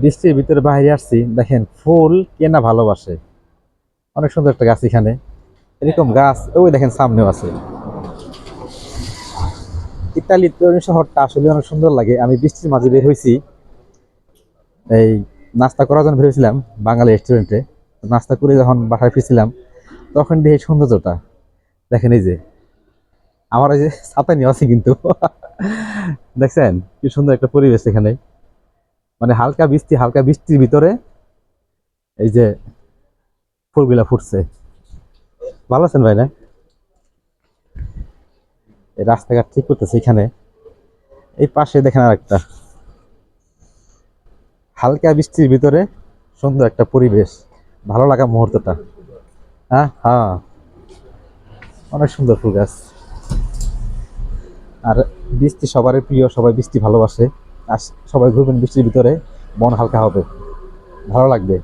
বৃষ্টির ভিতরে বাইরে আসছি দেখেন ফুল কেনা ভালোবাসে। অনেক সুন্দর একটা গাছ এখানে। এরকম গাছ ওই দেখেন সামনেও আছে। ইতালির তরুণ শহরটা আসলে অনেক সুন্দর লাগে। আমি বৃষ্টির মাঝে বের হয়েছি। এই নাস্তা করার জন্য ভেবেছিলাম বাঙালি রেস্টুরেন্টে নাস্তা করে যখন বাসায় ফিরছিলাম তখন দেখি এই সৌন্দর্যটা। দেখেন এই যে আমার এই যে ছাতা নিয়ে আছে কিন্তু। দেখছেন? কি সুন্দর একটা পরিবেশ এখানে। মানে হালকা বৃষ্টি, হালকা বৃষ্টির ভিতরে এই যে ফুলগুলা ফুটছে। ভালো আছেন ভাই না? এই রাস্তাঘাট ঠিক করতেছে এখানে। এই পাশে দেখেন আর একটা হালকা বৃষ্টির ভিতরে সুন্দর একটা পরিবেশ। ভালো লাগা মুহূর্তটা। হ্যাঁ হ্যাঁ। অনেক সুন্দর ফুল গাছ। আর বৃষ্টি সবারই প্রিয়, সবাই বৃষ্টি ভালোবাসে। সবাই ঘুরবেন বৃষ্টির ভিতরে মন হালকা হবে। ভালো লাগবে।